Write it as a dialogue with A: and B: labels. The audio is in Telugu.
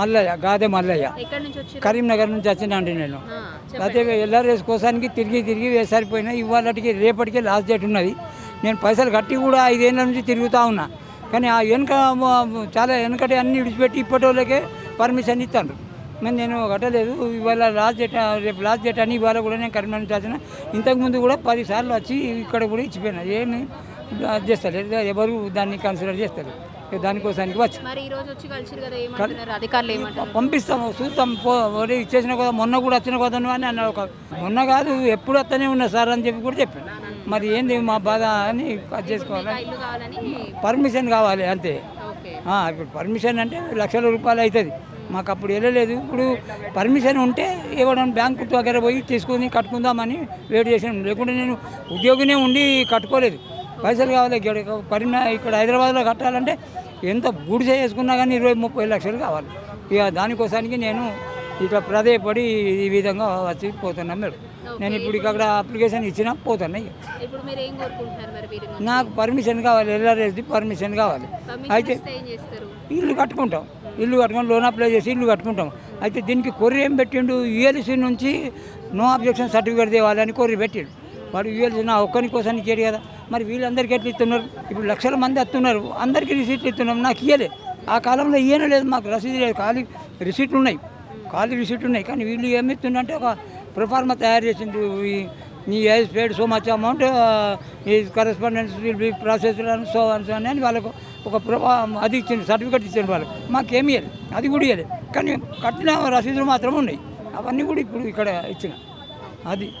A: మల్లయ్య గాదే మల్లయ్య. కరీంనగర్ నుంచి వచ్చినండి నేను. అయితే ఎల్ఆర్ఎస్ కోసానికి తిరిగి తిరిగి వేసరిపోయినా ఇవాళకి రేపటికి లాస్ట్ డేట్ ఉన్నది. నేను పైసలు కట్టి కూడా ఐదేళ్ళ నుంచి తిరుగుతూ ఉన్నా. కానీ ఆ వెనుక చాలా వెనకటి అన్ని విడిచిపెట్టి ఇప్పటి వాళ్ళకే పర్మిషన్ ఇస్తాను మరి నేను కట్టలేదు. ఇవాళ లాస్ట్ డేట్ రేపు లాస్ట్ డేట్ అని ఇవాళ కూడా నేను కరీంనగర్ నుంచి వచ్చిన. ఇంతకుముందు కూడా పదిసార్లు వచ్చి ఇక్కడ కూడా ఇచ్చిపోయినా. ఏమి? చేస్తలేదు ఎవరు దాన్ని కన్సిడర్ చేస్తారు. దానికోసానికి వచ్చి. పంపిస్తాము చూస్తాం పో ఒరే ఇచ్చేసిన కదా మొన్న కూడా వచ్చిన కదా అని అన్నాడు ఒక మొన్న కాదు ఎప్పుడు వస్తూనే ఉన్నా సార్ అని చెప్పి కూడా చెప్పాను మరి ఏంది మా బాధ అని చేసుకోవాలి. పర్మిషన్ కావాలి అంతే. ఇప్పుడు పర్మిషన్ అంటే లక్షల రూపాయలు అవుతుంది. మాకు అప్పుడు వెళ్ళలేదు. ఇప్పుడు పర్మిషన్ ఉంటే ఇవ్వడం బ్యాంకు దగ్గర పోయి తీసుకుని కట్టుకుందామని వెయిట్ చేసాను. లేకుంటే నేను ఉద్యోగినే ఉండి కట్టుకోలేదు. పైసలు కావాలి ఇక్కడ పరిమ ఇక్కడ హైదరాబాద్లో కట్టాలంటే ఎంత గుడి చేసుకున్నా కానీ ఇరవై ముప్పై లక్షలు కావాలి. ఇక దానికోసానికి నేను ఇట్లా ప్రాధేయపడి ఈ విధంగా వచ్చి పోతున్నాను మేడం. నేను ఇప్పుడు ఇక్కడ అప్లికేషన్ ఇచ్చినా పోతున్నా
B: నుంచి
A: నాకు పర్మిషన్ కావాలి ఎల్ఆర్ఎస్ది పర్మిషన్ కావాలి. అయితే ఇల్లు కట్టుకుంటాం ఇల్లు కట్టుకొని లోన్ అప్లై చేసి ఇల్లు కట్టుకుంటాం. అయితే దీనికి కొర్రీ ఏం పెట్టిండు? యుఎల్సీ నుంచి నో అబ్జెక్షన్ సర్టిఫికేట్ తేవాలని కొర్రీ పెట్టిండు. వాడు యుఎల్సీ నా ఒక్కని కోసం ఇచ్చాడు కదా. మరి వీళ్ళందరికీ ఎట్లా ఇస్తున్నారు? ఇప్పుడు లక్షల మంది వస్తున్నారు. అందరికీ రిసీట్లు ఇస్తున్నాం. నాకు ఇయ్యలే. ఆ కాలంలో ఇవ్వనే లేదు మాకు రసీదు లేదు. ఖాళీ రిసీట్లు ఉన్నాయి. ఖాళీ రిసీట్లు ఉన్నాయి. కానీ వీళ్ళు ఏమిస్తుందంటే ఒక ప్రొఫార్మా తయారు చేసింది నీ age paid so much amount ఈ correspondence will be process so అని సో అని వాళ్ళకు ఒక ప్రొఫా అది ఇచ్చింది సర్టిఫికేట్ ఇచ్చిండు వాళ్ళు మాకేమి ఇవ్వదు అది కూడా ఇవ్వలేదు కానీ కట్టిన రసీదులు మాత్రం ఉన్నాయి. అవన్నీ కూడా ఇప్పుడు ఇక్కడ ఇచ్చిన. అది.